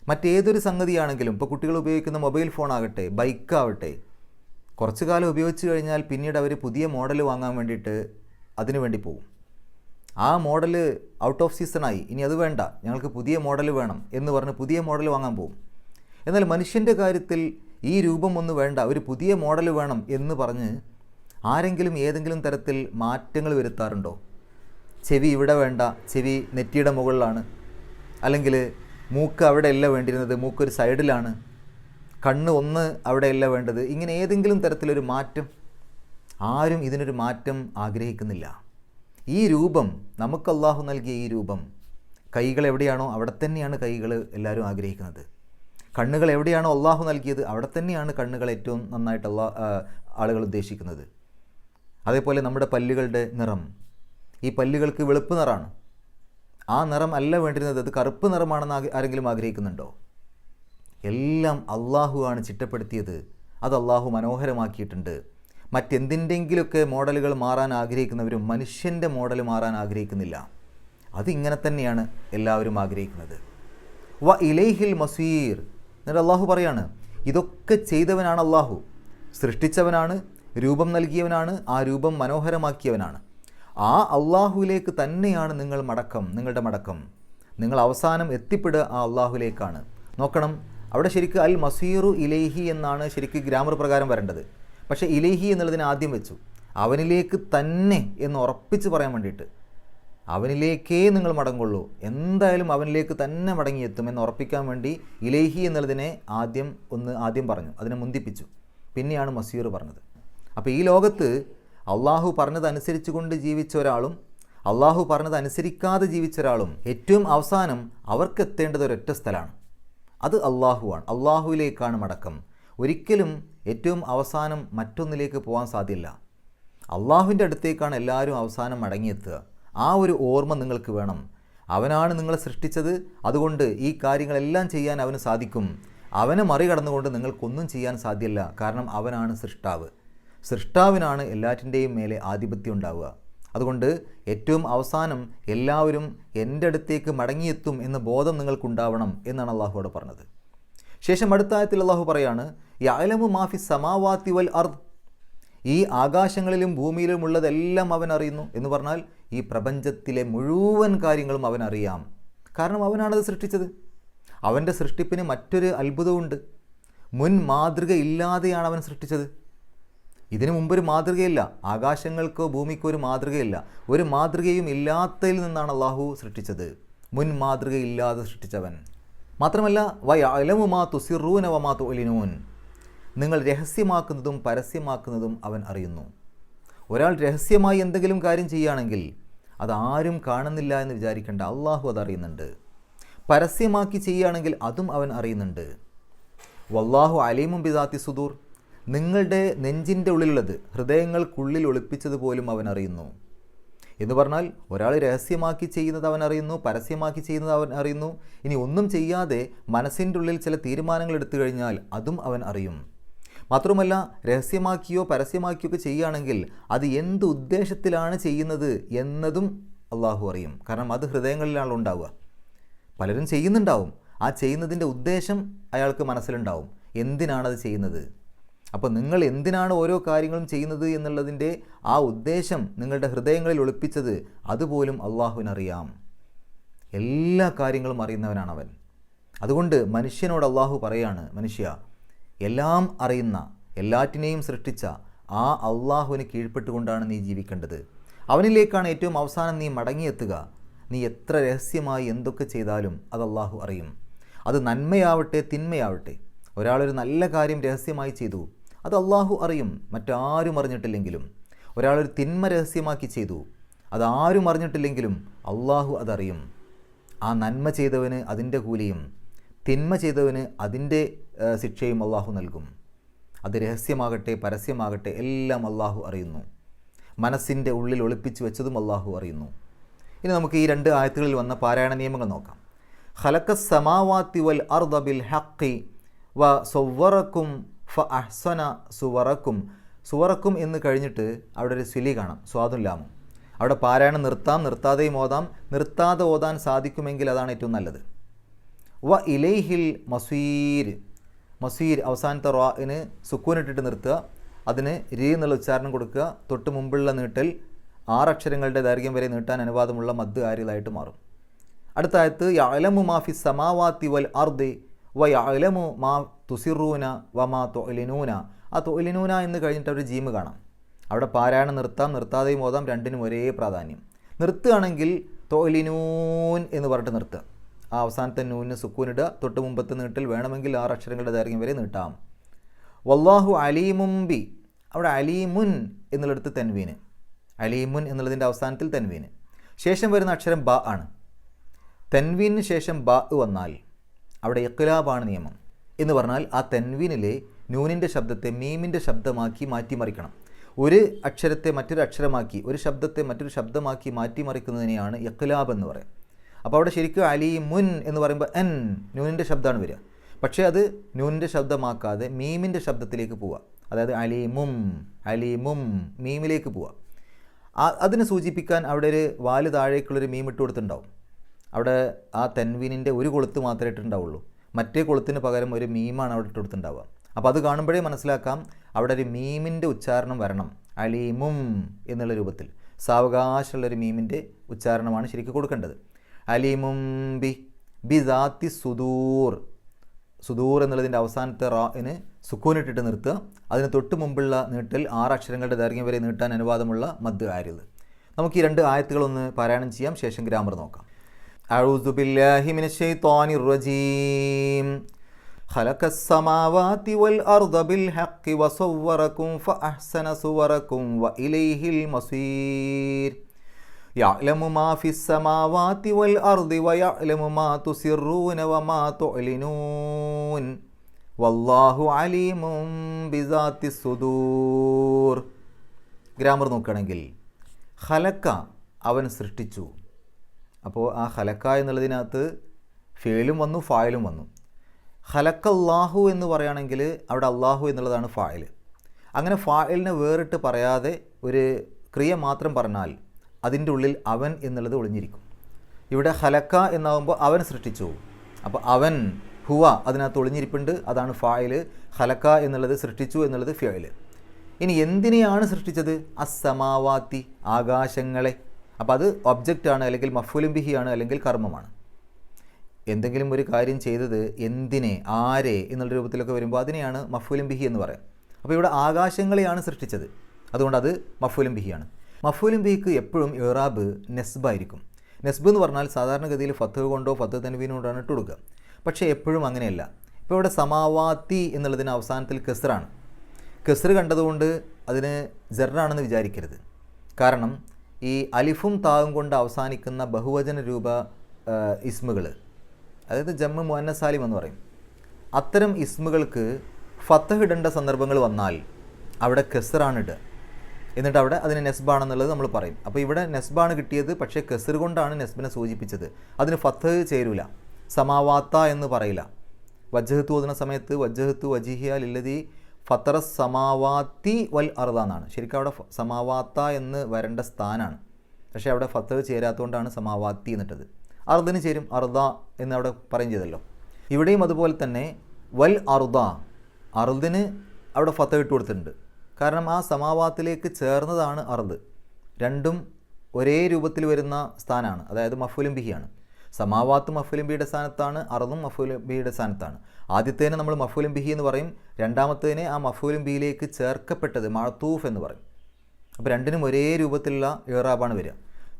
മറ്റേതൊരു സംഗതിയാണെങ്കിലും ഇപ്പോൾ കുട്ടികൾ ഉപയോഗിക്കുന്ന മൊബൈൽ ഫോൺ ആകട്ടെ ബൈക്കാവട്ടെ കുറച്ചു കാലം ഉപയോഗിച്ച് കഴിഞ്ഞാൽ പിന്നീട് അവർ പുതിയ മോഡൽ വാങ്ങാൻ വേണ്ടിയിട്ട് അതിനു വേണ്ടി പോകും ആ മോഡൽ ഔട്ട് ഓഫ് സീസണായി ഇനി അത് വേണ്ട. ഞങ്ങൾക്ക് പുതിയ മോഡൽ വേണം എന്ന് പറഞ്ഞ് പുതിയ മോഡൽ വാങ്ങാൻ പോകും എന്നാൽ മനുഷ്യന്റെ കാര്യത്തിൽ ഈ രൂപം ഒന്ന് വേണ്ട. ഒരു പുതിയ മോഡൽ വേണം എന്ന് പറഞ്ഞ് ആരെങ്കിലും ഏതെങ്കിലും തരത്തിൽ മാറ്റങ്ങൾ വരുത്താറുണ്ടോ? ചെവി ഇവിടെ വേണ്ട. ചെവി നെറ്റിയുടെ മുകളിലാണ്. അല്ലെങ്കിൽ മൂക്ക് അവിടെയല്ല വേണ്ടിയിരുന്നത്. മൂക്കൊരു സൈഡിലാണ്. കണ്ണ് ഒന്ന് അവിടെയല്ല വേണ്ടത്. ഇങ്ങനെ ഏതെങ്കിലും തരത്തിലൊരു മാറ്റം. ആരും ഇതിനൊരു മാറ്റം ആഗ്രഹിക്കുന്നില്ല. ഈ രൂപം നമുക്ക് അള്ളാഹു നൽകിയ ഈ രൂപം കൈകൾ എവിടെയാണോ അവിടെ തന്നെയാണ് കൈകൾ എല്ലാവരും ആഗ്രഹിക്കുന്നത്. കണ്ണുകൾ എവിടെയാണോ അള്ളാഹു നൽകിയത് അവിടെ തന്നെയാണ് കണ്ണുകൾ ഏറ്റവും നന്നായിട്ട് ആളുകൾ ഉദ്ദേശിക്കുന്നത്. അതേപോലെ നമ്മുടെ പല്ലുകളുടെ നിറം. ഈ പല്ലുകൾക്ക് വെളുപ്പ് നിറമാണ്. ആ നിറം അല്ല വേണ്ടിരുന്നത് അത് കറുപ്പ് നിറമാണെന്ന് ആരെങ്കിലും ആഗ്രഹിക്കുന്നുണ്ടോ? എല്ലാം അള്ളാഹു ആണ് ചിട്ടപ്പെടുത്തിയത്. അത് അള്ളാഹു മനോഹരമാക്കിയിട്ടുണ്ട്. മറ്റെന്തിന്റെങ്കിലൊക്കെ മോഡലുകൾ മാറാൻ ആഗ്രഹിക്കുന്നവരും മനുഷ്യന്റെ മോഡൽ മാറാൻ ആഗ്രഹിക്കുന്നില്ല. അതിങ്ങനെ തന്നെയാണ് എല്ലാവരും ആഗ്രഹിക്കുന്നത്. വ ഇലൈഹിൽ മസീർ എന്നിട്ട് അള്ളാഹു പറയാണ് ഇതൊക്കെ ചെയ്തവനാണ് അള്ളാഹു. സൃഷ്ടിച്ചവനാണ് രൂപം നൽകിയവനാണ് ആ രൂപം മനോഹരമാക്കിയവനാണ്. ആ അള്ളാഹുവിലേക്ക് തന്നെയാണ് നിങ്ങൾ മടക്കം നിങ്ങളുടെ മടക്കം. നിങ്ങൾ അവസാനം എത്തിപ്പെടുക ആ അള്ളാഹുലേക്കാണ്. നോക്കണം അവിടെ ശരിക്ക് അൽ മസീറു ഇലേഹി എന്നാണ് ശരിക്ക് ഗ്രാമർ പ്രകാരം വരേണ്ടത്. പക്ഷേ ഇലേഹി എന്നുള്ളതിനെ ആദ്യം വെച്ചു. അവനിലേക്ക് തന്നെ എന്ന് ഉറപ്പിച്ച് പറയാൻ വേണ്ടിയിട്ട്. അവനിലേക്കേ നിങ്ങൾ മടങ്ങുള്ളൂ. എന്തായാലും അവനിലേക്ക് തന്നെ മടങ്ങിയെത്തും എന്ന് ഉറപ്പിക്കാൻ വേണ്ടി ഇലേഹി എന്നുള്ളതിനെ ആദ്യം ഒന്ന് ആദ്യം പറഞ്ഞു. അതിനെ മുന്തിപ്പിച്ചു. പിന്നെയാണ് മസീർ പറഞ്ഞത്. അപ്പോൾ ഈ ലോകത്ത് അള്ളാഹു പറഞ്ഞതനുസരിച്ച് കൊണ്ട് ജീവിച്ച ഒരാളും അള്ളാഹു പറഞ്ഞത് അനുസരിക്കാതെ ജീവിച്ച ഒരാളും ഏറ്റവും അവസാനം അവർക്ക് എത്തേണ്ടത് ഒരൊറ്റ സ്ഥലമാണ്. അത് അള്ളാഹുവാണ്. അള്ളാഹുവിലേക്കാണ് മടക്കം. ഒരിക്കലും ഏറ്റവും അവസാനം മറ്റൊന്നിലേക്ക് പോകാൻ സാധ്യല്ല. അള്ളാഹുവിന്റെ അടുത്തേക്കാണ് എല്ലാവരും അവസാനം മടങ്ങിയെത്തുക. ആ ഒരു ഓർമ്മ നിങ്ങൾക്ക് വേണം. അവനാണ് നിങ്ങളെ സൃഷ്ടിച്ചത്. അതുകൊണ്ട് ഈ കാര്യങ്ങളെല്ലാം ചെയ്യാൻ അവന് സാധിക്കും. അവനെ മറികടന്നുകൊണ്ട് നിങ്ങൾക്കൊന്നും ചെയ്യാൻ സാധ്യമല്ല കാരണം അവനാണ് സൃഷ്ടാവ്. സൃഷ്ടാവിനാണ് എല്ലാറ്റിന്റെയും മേലെ ആധിപത്യം ഉണ്ടാവുക. അതുകൊണ്ട് ഏറ്റവും അവസാനം എല്ലാവരും എന്റെ അടുത്തേക്ക് മടങ്ങിയെത്തും എന്ന ബോധം നിങ്ങൾക്കുണ്ടാവണം എന്നാണ് അള്ളാഹുവോട് പറഞ്ഞത്. ശേഷം അടുത്ത ആയത്തിൽ അള്ളാഹു പറയാണ് യാലമു മാഫി സമാവാത്തി വൽ അർദ്. ഈ ആകാശങ്ങളിലും ഭൂമിയിലും ഉള്ളതെല്ലാം അവൻ അറിയുന്നു എന്ന് പറഞ്ഞാൽ ഈ പ്രപഞ്ചത്തിലെ മുഴുവൻ കാര്യങ്ങളും അവൻ അറിയാം. കാരണം അവനാണത് സൃഷ്ടിച്ചത്. അവന്റെ സൃഷ്ടിപ്പിന് മറ്റൊരു അത്ഭുതമുണ്ട്. മുൻ മാതൃക ഇല്ലാതെയാണ് അവൻ സൃഷ്ടിച്ചത്. ഇതിനു മുമ്പൊരു മാതൃകയില്ല. ആകാശങ്ങൾക്കോ ഭൂമിക്കോ ഒരു മാതൃകയില്ല. ഒരു മാതൃകയും ഇല്ലാത്തതിൽ നിന്നാണ് അള്ളാഹു സൃഷ്ടിച്ചത്. മുൻ മാതൃകയില്ലാതെ സൃഷ്ടിച്ചവൻ. മാത്രമല്ല വൈ അലമു മാ തുസിറൂന വമാ തുലിനൂൻ. നിങ്ങൾ രഹസ്യമാക്കുന്നതും പരസ്യമാക്കുന്നതും അവൻ അറിയുന്നു. ഒരാൾ രഹസ്യമായി എന്തെങ്കിലും കാര്യം ചെയ്യുകയാണെങ്കിൽ അതാരും കാണുന്നില്ല എന്ന് വിചാരിക്കേണ്ട അള്ളാഹു അതറിയുന്നുണ്ട് പരസ്യമാക്കി ചെയ്യുകയാണെങ്കിൽ അതും അവൻ അറിയുന്നുണ്ട്. വല്ലാഹു അലീമും ബിദാത്തി സുദൂർ നിങ്ങളുടെ നെഞ്ചിന്റെ ഉള്ളിലുള്ളത് ഹൃദയങ്ങൾക്കുള്ളിൽ ഒളിപ്പിച്ചത് പോലും അവൻ അറിയുന്നു. എന്ന് പറഞ്ഞാൽ ഒരാൾ രഹസ്യമാക്കി ചെയ്യുന്നത് അവൻ അറിയുന്നു പരസ്യമാക്കി ചെയ്യുന്നത് അവൻ അറിയുന്നു. ഇനി ഒന്നും ചെയ്യാതെ മനസ്സിന്റെ ഉള്ളിൽ ചില തീരുമാനങ്ങൾ എടുത്തു കഴിഞ്ഞാൽ അതും അവൻ അറിയും. മാത്രമല്ല രഹസ്യമാക്കിയോ പരസ്യമാക്കിയോ ഒക്കെ ചെയ്യുകയാണെങ്കിൽ അത് എന്ത് ഉദ്ദേശത്തിലാണ് ചെയ്യുന്നത് എന്നതും അള്ളാഹു അറിയും. കാരണം അത് ഹൃദയങ്ങളിലാണ് ഉണ്ടാവുക. പലരും ചെയ്യുന്നുണ്ടാവും. ആ ചെയ്യുന്നതിന്റെ ഉദ്ദേശം അയാൾക്ക് മനസ്സിലുണ്ടാവും. എന്തിനാണത് ചെയ്യുന്നത്? അപ്പോൾ നിങ്ങൾ എന്തിനാണ് ഓരോ കാര്യങ്ങളും ചെയ്യുന്നത് എന്നുള്ളതിന്റെ ആ ഉദ്ദേശം നിങ്ങളുടെ ഹൃദയങ്ങളിൽ ഒളിപ്പിച്ചത് അതുപോലും അള്ളാഹുവിനറിയാം. എല്ലാ കാര്യങ്ങളും അറിയുന്നവനാണ് അവൻ അതുകൊണ്ട് മനുഷ്യനോട് അള്ളാഹു പറയാണ് മനുഷ്യ എല്ലാം അറിയുന്ന എല്ലാറ്റിനെയും സൃഷ്ടിച്ച ആ അള്ളാഹുവിന് കീഴ്പ്പെട്ടുകൊണ്ടാണ് നീ ജീവിക്കേണ്ടത്. അവനിലേക്കാണ് ഏറ്റവും അവസാനം നീ മടങ്ങിയെത്തുക. നീ എത്ര രഹസ്യമായി എന്തൊക്കെ ചെയ്താലും അത് അള്ളാഹു അറിയും. അത് നന്മയാവട്ടെ തിന്മയാവട്ടെ. ഒരാളൊരു നല്ല കാര്യം രഹസ്യമായി ചെയ്തു അത് അള്ളാഹു അറിയും മറ്റാരും അറിഞ്ഞിട്ടില്ലെങ്കിലും. ഒരാളൊരു തിന്മ രഹസ്യമാക്കി ചെയ്തു അത് ആരും അറിഞ്ഞിട്ടില്ലെങ്കിലും അള്ളാഹു അതറിയും. ആ നന്മ ചെയ്തവന് അതിന്റെ കൂലിയും തിന്മ ചെയ്തവന് അതിന്റെ ശിക്ഷയും അള്ളാഹു നൽകും. അത് രഹസ്യമാകട്ടെ പരസ്യമാകട്ടെ എല്ലാം അള്ളാഹു അറിയുന്നു. മനസ്സിന്റെ ഉള്ളിൽ ഒളിപ്പിച്ചു വെച്ചതും അള്ളാഹു അറിയുന്നു. ഇനി നമുക്ക് ഈ രണ്ട് ആയത്തുകളിൽ വന്ന പാരായണ നിയമങ്ങൾ നോക്കാം. ഖലക്ക സമാവാത്തി വൽ അർദ ബിൽ ഹക്കി വ സൊവറക്കും ഫ അഹ്സന സുവറക്കും. സുവറക്കും എന്ന് കഴിഞ്ഞിട്ട് അവിടെ ഒരു സ്വിലി കാണാം സ്വാദും ലാമും. അവിടെ പാരായണം നിർത്താം നിർത്താതെയും ഓതാം. നിർത്താതെ ഓതാൻ സാധിക്കുമെങ്കിൽ അതാണ് ഏറ്റവും നല്ലത്. വ ഇലൈഹിൽ മസീർ. മസീർ അവസാനത്തെ റാഇന് സുക്കൂനിട്ടിട്ട് നിർത്തുക. അതിന് രീ എന്നുള്ള ഉച്ചാരണം കൊടുക്കുക. തൊട്ട് മുമ്പുള്ള നീട്ടൽ അക്ഷരങ്ങളുടെ ദൈർഘ്യം വരെ നീട്ടാൻ അനുവാദമുള്ള മദ് ആരിലായിട്ട് മാറും. അടുത്ത ആയത്ത് യഅലമു മാഫി സമാവാത്തി വൽ അർദി വ യലമു മാ തുസിറൂന വ മാ തൊലിനൂന ആ തൊലിനൂന എന്ന് കഴിഞ്ഞിട്ട് ഒരു ജീമ് കാണാം. അവിടെ പാരായണം നിർത്താം. നിർത്താതെയും ഓതാം. രണ്ടിനും ഒരേ പ്രാധാന്യം. നിർത്തുകയാണെങ്കിൽ തൊലിനൂൻ എന്ന് പറഞ്ഞിട്ട് നിർത്തുക. ആ അവസാനത്തെ നൂന് സുക്കൂനിടുക തൊട്ട് മുമ്പത്തെ നീട്ടിൽ വേണമെങ്കിൽ ആറ് അക്ഷരങ്ങളുടെ ദൈർഘ്യം വരെ നീട്ടാം. വല്ലാഹു അലീമുംബി അവിടെ അലീമുൻ എന്നുള്ളിടത്ത് തെൻവീന്. അലീമുൻ എന്നുള്ളതിന്റെ അവസാനത്തിൽ തെൻവീന്. ശേഷം വരുന്ന അക്ഷരം ബ ആണ്. തെൻവീന് ശേഷം ബ വന്നാൽ അവിടെ ഇഖ്ലാബാണ് നിയമം. എന്ന് പറഞ്ഞാൽ ആ തെൻവീനിലെ നൂനിന്റെ ശബ്ദത്തെ മീമിന്റെ ശബ്ദമാക്കി മാറ്റിമറിക്കണം. ഒരു അക്ഷരത്തെ മറ്റൊരു അക്ഷരമാക്കി ഒരു ശബ്ദത്തെ മറ്റൊരു ശബ്ദമാക്കി മാറ്റിമറിക്കുന്നതിനെയാണ് ഇഖ്ലാബ് എന്ന് പറയുക അപ്പോൾ അവിടെ ശരിക്കും അലി മുൻ എന്ന് പറയുമ്പോൾ എൻ നൂനിന്റെ ശബ്ദമാണ് വരിക. പക്ഷേ അത് നൂനിന്റെ ശബ്ദമാക്കാതെ മീമിന്റെ ശബ്ദത്തിലേക്ക് പോവുക. അതായത് അലീമും അലീമും മീമിലേക്ക് പോവുക. അതിനെ സൂചിപ്പിക്കാൻ അവിടെ ഒരു വാൽ താഴേക്കുള്ളൊരു മീം ഇട്ട് കൊടുത്തിട്ടുണ്ടാവും. അവിടെ ആ തെൻവീനിന്റെ ഒരു കൊളുത്ത് മാത്രമേ ഇട്ടിട്ടുണ്ടാവുള്ളൂ. മറ്റേ കൊളുത്തിന് പകരം ഒരു മീമാണ് അവിടെ ഇട്ട് കൊടുത്തിട്ടുണ്ടാവുക. അപ്പോൾ അത് കാണുമ്പോഴേ മനസ്സിലാക്കാം അവിടെ ഒരു മീമിന്റെ ഉച്ചാരണം വരണം. അലീമും എന്നുള്ള രൂപത്തിൽ. സാവകാശമുള്ളൊരു മീമിന്റെ ഉച്ചാരണമാണ് ശരിക്കും കൊടുക്കേണ്ടത്. അലീമും ബി ബിദാത്തി സുദൂർ സുദൂർ എന്നുള്ളതിൻ്റെ അവസാനത്തെ റാന് സുക്കൂനിട്ടിട്ട് നിർത്തുക അതിന് തൊട്ട് മുമ്പുള്ള നീട്ടൽ ആറ് അക്ഷരങ്ങളുടെ ദൈർഘ്യം വരെ നീട്ടാൻ അനുവാദമുള്ള മദ് ആര്യത് നമുക്ക് ഈ രണ്ട് ആയത്തുകളൊന്ന് പാരായണം ചെയ്യാം ശേഷം ഗ്രാമർ നോക്കാം أعوذ بالله من الشيطان الرجيم خلق السماوات والأرض بالحق وصوركم فأحسن صوركم وإليه المصير يعلم ما في السماوات والأرض ويعلم ما تسرون وما تعلنون والله عليم بذات الصدور ഗ്രാമർ നോക്കുകയാണെങ്കിൽ ഖലക്ക അവൻ സൃഷ്ടിച്ചു അപ്പോൾ ആ ഖലക്ക എന്നുള്ളതിനകത്ത് ഫേലും വന്നു ഫായലും വന്നു ഖലക്ക അള്ളാഹു എന്ന് പറയുകയാണെങ്കിൽ അവിടെ അള്ളാഹു എന്നുള്ളതാണ് ഫായൽ അങ്ങനെ ഫായലിനെ വേറിട്ട് പറയാതെ ഒരു ക്രിയ മാത്രം പറഞ്ഞാൽ അതിന്റെ ഉള്ളിൽ അവൻ എന്നുള്ളത് ഒളിഞ്ഞിരിക്കും. ഇവിടെ ഹലക്ക എന്നാകുമ്പോൾ അവൻ സൃഷ്ടിച്ചു. അപ്പോൾ അവൻ ഹുവ അതിനകത്ത് ഒളിഞ്ഞിരിപ്പുണ്ട്. അതാണ് ഫായൽ. ഹലക്ക എന്നുള്ളത് സൃഷ്ടിച്ചു എന്നുള്ളത് ഫിയൽ. ഇനി എന്തിനെയാണ് സൃഷ്ടിച്ചത്? അസമാവാത്തി ആകാശങ്ങളെ. അപ്പോൾ അത് ഒബ്ജക്റ്റാണ് അല്ലെങ്കിൽ മഫുലും ബിഹിയാണ് അല്ലെങ്കിൽ കർമ്മമാണ്. എന്തെങ്കിലും ഒരു കാര്യം ചെയ്തത് എന്തിനെ ആരെ എന്നുള്ള രൂപത്തിലൊക്കെ വരുമ്പോൾ അതിനെയാണ് മഫുലും ബിഹി എന്ന് പറയാം. അപ്പോൾ ഇവിടെ ആകാശങ്ങളെയാണ് സൃഷ്ടിച്ചത്. അതുകൊണ്ട് അത് മഫുലും ബിഹിയാണ്. മഫുലും ബിക്ക് എപ്പോഴും ഇറാബ് നെസ്ബായിരിക്കും. നെസ്ബ് എന്ന് പറഞ്ഞാൽ സാധാരണഗതിയിൽ ഫത്ത് കൊണ്ടോ ഫത്ത് തൻവീനോടാണ് കൊണ്ടാണ് ഇട്ട് കൊടുക്കുക. പക്ഷേ എപ്പോഴും അങ്ങനെയല്ല. ഇപ്പോൾ ഇവിടെ സമാവാത്തി എന്നുള്ളതിന് അവസാനത്തിൽ കെസറാണ് കെസർ കണ്ടതുകൊണ്ട് അതിന് ജെറാണെന്ന് വിചാരിക്കരുത്. കാരണം ഈ അലിഫും താവും കൊണ്ട് അവസാനിക്കുന്ന ബഹുവചന രൂപ ഇസ്മുകൾ അതായത് ജമ്മു മുഹന്ന സാലിം എന്ന് പറയും. അത്തരം ഇസ്മുകൾക്ക് ഫത്തഹ് ഇടേണ്ട സന്ദർഭങ്ങൾ വന്നാൽ അവിടെ കെസറാണ് ഇടുക. എന്നിട്ട് അവിടെ അതിന് നെസ്ബാണെന്നുള്ളത് നമ്മൾ പറയും. അപ്പോൾ ഇവിടെ നെസ്ബാണ് കിട്ടിയത് പക്ഷേ കെസർ കൊണ്ടാണ് നെസ്ബിനെ സൂചിപ്പിച്ചത്. അതിന് ഫത്ത് ചേരൂല. സമാവാത്ത എന്ന് പറയില്ല. വജ്ജഹത്ത് ഓതുന്ന സമയത്ത് വജ്ജഹത്ത് വജിഹിയ ലില്ലതി ഫത്തറ സമാവാത്തി വൽ അറുതാന്നാണ് ശരിക്കും അവിടെ സമാവാത്ത എന്ന് വരേണ്ട സ്ഥാനാണ്. പക്ഷേ അവിടെ ഫത്ത് ചേരാത്തതുകൊണ്ടാണ് സമാവാത്തി എന്നിട്ടത്. അറുതിന് ചേരും അറുത എന്ന് അവിടെ പറയും ചെയ്തല്ലോ. ഇവിടെയും അതുപോലെ തന്നെ വൽ അർദ. അറുതിന് അവിടെ ഫത്ത് ഇട്ട് കൊടുത്തിട്ടുണ്ട്. കാരണം ആ സമാവാത്തിലേക്ക് ചേർന്നതാണ് അർദ്. രണ്ടും ഒരേ രൂപത്തിൽ വരുന്ന സ്ഥാനമാണ് അതായത് മഫുലും ബിഹിയാണ് സമാവാത്ത് മഫുലും ബിയുടെ സ്ഥാനത്താണ് അറുതും മഫുലും ബിയുടെ സ്ഥാനത്താണ്. ആദ്യത്തേനെ നമ്മൾ മഫുലും ബിഹി എന്ന് പറയും. രണ്ടാമത്തേനെ ആ മഫുലും ബിയിലേക്ക് ചേർക്കപ്പെട്ടത് മഴത്തൂഫ് എന്ന് പറയും. അപ്പോൾ രണ്ടിനും ഒരേ രൂപത്തിലുള്ള ഇറാബാണ് വരിക.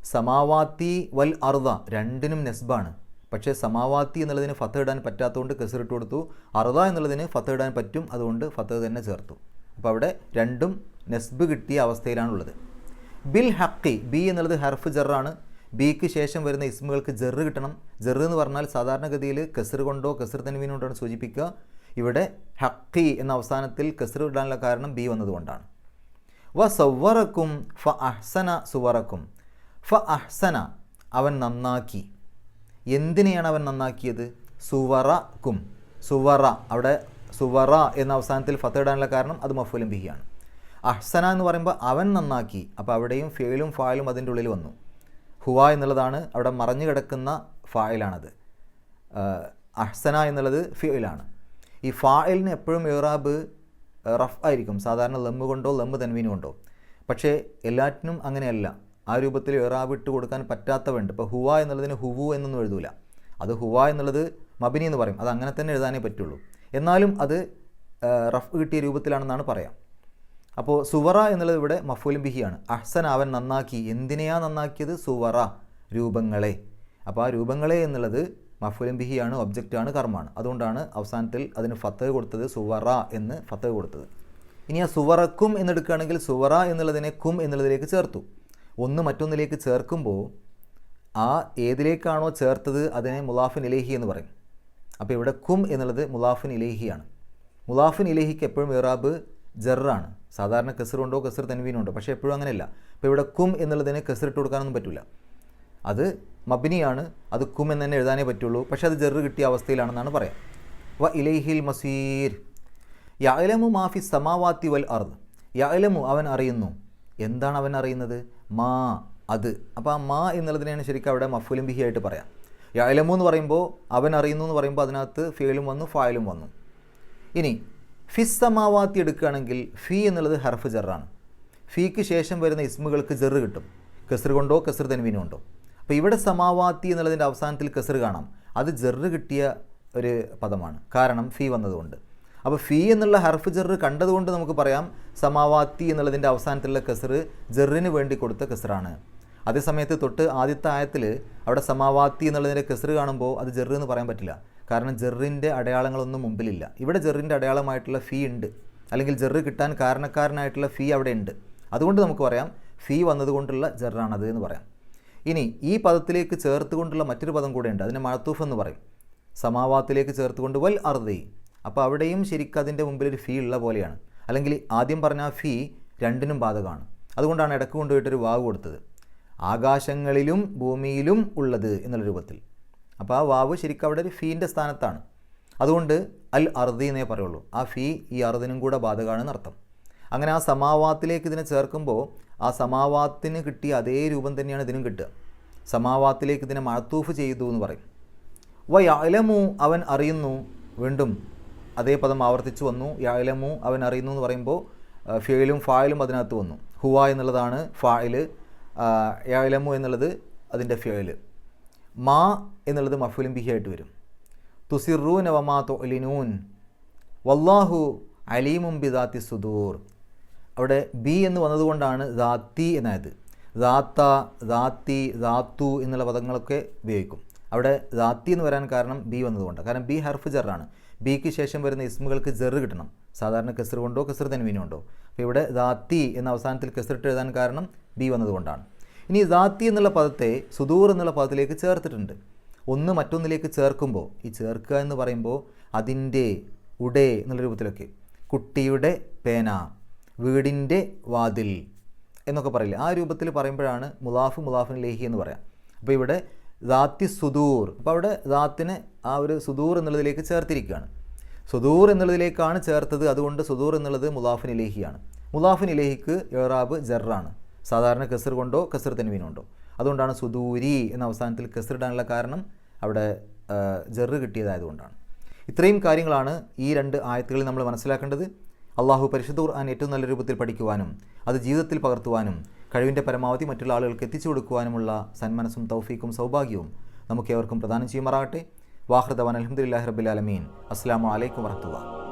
സമാവാത്തി വൽ അറുത രണ്ടിനും നെസ്ബാണ്. പക്ഷേ സമാവാത്തി എന്നുള്ളതിന് ഫത്ത് ഇടാൻ പറ്റാത്തതുകൊണ്ട് കെസറിട്ട് കൊടുത്തു അറുത എന്നുള്ളതിന് ഫത്ത് ഇടാൻ പറ്റും. അതുകൊണ്ട് ഫത്ത് തന്നെ ചേർത്തു. അപ്പോൾ അവിടെ രണ്ടും നെസ്ബ് കിട്ടിയ അവസ്ഥയിലാണുള്ളത്. ബിൽ ഹക്കി ബി എന്നുള്ളത് ഹർഫ് ജെറാണ്. ബിക്ക് ശേഷം വരുന്ന ഇസ്മുകൾക്ക് ജെറ് കിട്ടണം. ജെറ് എന്ന് പറഞ്ഞാൽ സാധാരണഗതിയിൽ കെസർ കൊണ്ടോ കെസർ തൻവീൻ കൊണ്ടാണ് സൂചിപ്പിക്കുക. ഇവിടെ ഹക്കി എന്ന അവസാനത്തിൽ കെസർ ഇടാനുള്ള കാരണം ബി വന്നതുകൊണ്ടാണ്. വ സവറക്കും ഫ അഹ്സന സുവറക്കും. ഫ അഹ്സന അവൻ നന്നാക്കി. എന്തിനെയാണ് അവൻ നന്നാക്കിയത്? സുവറക്കും. സുവറ അവിടെ സുവറ എന്ന അവസാനത്തിൽ ഫത്ത് ഇടാനുള്ള കാരണം അത് മഫൂലും ബിഹിയാണ്. അഹ്സന എന്ന് പറയുമ്പോൾ അവൻ നന്നാക്കി അപ്പോൾ അവിടെയും ഫേലും ഫായലും അതിന്റെ ഉള്ളിൽ വന്നു. ഹുവ എന്നുള്ളതാണ് അവിടെ മറഞ്ഞു കിടക്കുന്ന ഫായലാണത്. അഹ്സന എന്നുള്ളത് ഫേലാണ്. ഈ ഫായലിന് എപ്പോഴും ഇറാബ് റഫ് ആയിരിക്കും. സാധാരണ ലമ്മ് കൊണ്ടോ ലമ്മ് തൻവീന് കൊണ്ടോ. പക്ഷേ എല്ലാറ്റിനും അങ്ങനെയല്ല. ആ രൂപത്തിൽ ഇറാബ് ഇട്ട് കൊടുക്കാൻ പറ്റാത്തവണ്ട് ഇപ്പോൾ ഹുവ എന്നുള്ളതിന് ഹുവു എന്നൊന്നും എഴുതൂല. അത് ഹുവ എന്നുള്ളത് മബിനി എന്ന് പറയും. അത് അങ്ങനെ തന്നെ എഴുതാനേ പറ്റുള്ളൂ. എന്നാലും അത് റഫ് കിട്ടിയ രൂപത്തിലാണെന്നാണ് പറയാം. അപ്പോൾ സുവറ എന്നുള്ളത് ഇവിടെ മഫൂലും ബിഹിയാണ് അഹ്സൻ അവൻ നന്നാക്കി. എന്തിനെയാ നന്നാക്കിയത്? സുവറ രൂപങ്ങളെ. അപ്പോൾ ആ രൂപങ്ങളെ എന്നുള്ളത് മഫൂലും ബിഹിയാണ് ഒബ്ജക്റ്റാണ് കർമ്മമാണ്. അതുകൊണ്ടാണ് അവസാനത്തിൽ അതിന് ഫത്തഹ് കൊടുത്തത് സുവറ എന്ന് ഫത്തഹ് കൊടുത്തത്. ഇനി ആ സുവറക്കും എന്നെടുക്കുകയാണെങ്കിൽ സുവറ എന്നുള്ളതിനെ കും എന്നുള്ളതിലേക്ക് ചേർത്തു. ഒന്ന് മറ്റൊന്നിലേക്ക് ചേർക്കുമ്പോൾ ആ ഏതിലേക്കാണോ ചേർത്തത് അതിനെ മുലാഫിൻ ഇലേഹി എന്ന് പറയും. അപ്പോൾ ഇവിടെ കും എന്നുള്ളത് മുലാഫിൻ ഇലേഹിയാണ്. മുലാഫിൻ ഇലേഹിക്ക് എപ്പോഴും ഇറാബ് ജറാണ്. സാധാരണ കസറുണ്ടോ കസർ തൻവീനുണ്ടോ പക്ഷേ എപ്പോഴും അങ്ങനെയല്ല. അപ്പോൾ ഇവിടെ കും എന്നുള്ളതിന് കസറിട്ട് കൊടുക്കാനൊന്നും പറ്റില്ല അത് മബിനിയാണ് അത് കും എന്ന് തന്നെ എഴുതാനേ പറ്റുള്ളൂ. പക്ഷേ അത് ജെറ് കിട്ടിയ അവസ്ഥയിലാണെന്നാണ് പറയാം. വ ഇലൈഹിൽ മസീർ. യാലമു മാഫി സമാവാത്തി വൽ അർദ്. യാലമു അവൻ അറിയുന്നു. എന്താണ് അവൻ അറിയുന്നത്? മാ അത്. അപ്പോൾ ആ മാ എന്നുള്ളതിനെയാണ് ശരിക്കും അവിടെ മഫുലും ബിഹി ആയിട്ട് പറയാം. യഅലമു എന്ന് പറയുമ്പോൾ അവൻ അറിയുന്നു എന്ന് പറയുമ്പോൾ അതിനകത്ത് ഫിയലും വന്നു ഫായലും വന്നു. ഇനി ഫിസ്സമാവാത്തി എടുക്കുകയാണെങ്കിൽ ഫി എന്നുള്ളത് ഹർഫ് ജെറാണ്. ഫീക്ക് ശേഷം വരുന്ന ഇസ്മുകൾക്ക് ജെറ് കിട്ടും. കെസർ കൊണ്ടോ കെസർ തൻവീനും ഉണ്ടോ അപ്പോൾ ഇവിടെ സമാവാത്തി എന്നുള്ളതിന്റെ അവസാനത്തിൽ കെസർ കാണാം. അത് ജെറ് കിട്ടിയ ഒരു പദമാണ്. കാരണം ഫീ വന്നതുകൊണ്ട്. അപ്പോൾ ഫീ എന്നുള്ള ഹർഫ് ജെറ് കണ്ടതുകൊണ്ട് നമുക്ക് പറയാം സമാവാത്തി എന്നുള്ളതിന്റെ അവസാനത്തിലുള്ള കെസർ ജെറിന് വേണ്ടി കൊടുത്ത കെസറാണ്. അതേസമയത്ത് തൊട്ട് ആദ്യത്തെ ആയത്തിൽ അവിടെ സമാവാത്തി എന്നുള്ളതിന്റെ കെസർ കാണുമ്പോൾ അത് ജെറ് എന്ന് പറയാൻ പറ്റില്ല. കാരണം ജെറിന്റെ അടയാളങ്ങളൊന്നും മുമ്പിലില്ല. ഇവിടെ ജെറിന്റെ അടയാളമായിട്ടുള്ള ഫീ ഉണ്ട്. അല്ലെങ്കിൽ ജെറ് കിട്ടാൻ കാരണക്കാരനായിട്ടുള്ള ഫീ അവിടെ ഉണ്ട്. അതുകൊണ്ട് നമുക്ക് പറയാം ഫീ വന്നതുകൊണ്ടുള്ള ജെറാണത് എന്ന് പറയാം. ഇനി ഈ പദത്തിലേക്ക് ചേർത്തുകൊണ്ടുള്ള മറ്റൊരു പദം കൂടെ ഉണ്ട്. അതിനെ മഴത്തൂഫ് എന്ന് പറയും. സമാവാത്തിലേക്ക് ചേർത്തുകൊണ്ട് വൽ അർദി. അപ്പോൾ അവിടെയും ശരിക്കും അതിന്റെ മുമ്പിൽ ഒരു ഫീ ഉള്ള പോലെയാണ്. അല്ലെങ്കിൽ ആദ്യം പറഞ്ഞ ഫീ രണ്ടിനും ബാധകമാണ്. അതുകൊണ്ടാണ് ഇടയ്ക്ക് കൊണ്ടുപോയിട്ടൊരു വാവ് കൊടുത്തത്. ആകാശങ്ങളിലും ഭൂമിയിലും ഉള്ളത് എന്നുള്ള രൂപത്തിൽ. അപ്പോൾ ആ വാവ് ശരിക്കും അവിടെ ഒരു ഫീന്റെ സ്ഥാനത്താണ്. അതുകൊണ്ട് അൽ അർദി എന്നേ പറയുള്ളൂ. ആ ഫീ ഈ അർദിനും കൂടെ ബാധകമാണെന്ന് അർത്ഥം. അങ്ങനെ ആ സമാവാത്തിലേക്ക് ഇതിനെ ചേർക്കുമ്പോൾ ആ സമാവാത്തിന് കിട്ടിയ അതേ രൂപം തന്നെയാണ് ഇതിനും കിട്ടുക. സമാവാത്തിലേക്ക് ഇതിനെ മഴത്തൂഫ് ചെയ്തു എന്ന് പറയും. വ യലമു അവൻ അറിയുന്നു വീണ്ടും അതേ പദം ആവർത്തിച്ചു വന്നു. യലമു അവൻ അറിയുന്നു എന്ന് പറയുമ്പോൾ ഫിയലും ഫായലും അതിനകത്ത് വന്നു. ഹുവ എന്നുള്ളതാണ് ഫായിൽ. യലമു എന്നുള്ളത് അതിന്റെ ഫ്യോയിൽ മാ എന്നുള്ളത് മഫുലും ബിഹി ആയിട്ട് വരും. തുസിറൂൻ വമാ തൊലിനൂൻ വല്ലാഹു അലീമും ബി ദാത്തി സുദൂർ. അവിടെ ബി എന്ന് വന്നതുകൊണ്ടാണ് ദാത്തി എന്നായത്. ദാത്ത ദാത്തി ദാത്തു എന്നുള്ള പദങ്ങളൊക്കെ ഉപയോഗിക്കും. അവിടെ ദാത്തി എന്ന് വരാൻ കാരണം ബി വന്നതുകൊണ്ട് കാരണം ബി ഹർഫ് ജെറാണ്. ബിക്ക് ശേഷം വരുന്ന ഇസ്മുകൾക്ക് ജെറ് കിട്ടണം. സാധാരണ കെസർ കൊണ്ടോ കെസർ തൻവീനും ഉണ്ടോ അപ്പോൾ ഇവിടെ ദാത്തി എന്ന അവസാനത്തിൽ കെസറിട്ട് എഴുതാൻ കാരണം ബി വന്നതുകൊണ്ടാണ്. ഇനി ദാത്തി എന്നുള്ള പദത്തെ സുദൂർ എന്നുള്ള പദത്തിലേക്ക് ചേർത്തിട്ടുണ്ട്. ഒന്ന് മറ്റൊന്നിലേക്ക് ചേർക്കുമ്പോൾ ഈ ചേർക്കുക എന്ന് പറയുമ്പോൾ അതിന്റെ ഉടേ എന്നുള്ള രൂപത്തിലൊക്കെ. കുട്ടിയുടെ പേന വീടിന്റെ വാതിൽ എന്നൊക്കെ പറയില്ല. ആ രൂപത്തിൽ പറയുമ്പോഴാണ് മുലാഫ് മുലാഫിൻ ലേഹി എന്ന് പറയാം. അപ്പോൾ ഇവിടെ ദാത്തി സുദൂർ. അപ്പോൾ അവിടെ ദാത്തിനെ ആ ഒരു സുദൂർ എന്നുള്ളതിലേക്ക് ചേർത്തിരിക്കുകയാണ്. സുദൂർ എന്നുള്ളതിലേക്കാണ് ചേർത്തത്. അതുകൊണ്ട് സുദൂർ എന്നുള്ളത് മുലാഫിൻ ഇലേഹിയാണ് മുലാഫിൻ ഇലേഹിക്ക് ഏറാബ് ജറാണ്. സാധാരണ കെസർ കൊണ്ടോ കെസർ തെൻവീനുണ്ടോ അതുകൊണ്ടാണ് സുദൂരി എന്ന അവസാനത്തിൽ കെസർ ഇടാനുള്ള കാരണം അവിടെ ജെറ് കിട്ടിയതായതുകൊണ്ടാണ്. ഇത്രയും കാര്യങ്ങളാണ് ഈ രണ്ട് ആയത്തുകളിൽ നമ്മൾ മനസ്സിലാക്കേണ്ടത്. അള്ളാഹു പരിശുദ്ധ ഖുർആൻ ഏറ്റവും നല്ല രൂപത്തിൽ പഠിക്കുവാനും അത് ജീവിതത്തിൽ പകർത്തുവാനും കഴിവിന്റെ പരമാവധി മറ്റുള്ള ആളുകൾക്ക് എത്തിച്ചു കൊടുക്കുവാനുമുള്ള സന്മനസ്സും തൗഫീക്കും സൗഭാഗ്യവും നമുക്ക് ഏവർക്കും പ്രദാനം ചെയ്യുമാറാകട്ടെ. വാഹൃദവാൻ അലഹമുല്ലാ റബ്ബിൽ ആലമീൻ. അസ്സാം വലൈക്കും വർഹത്തുള്ള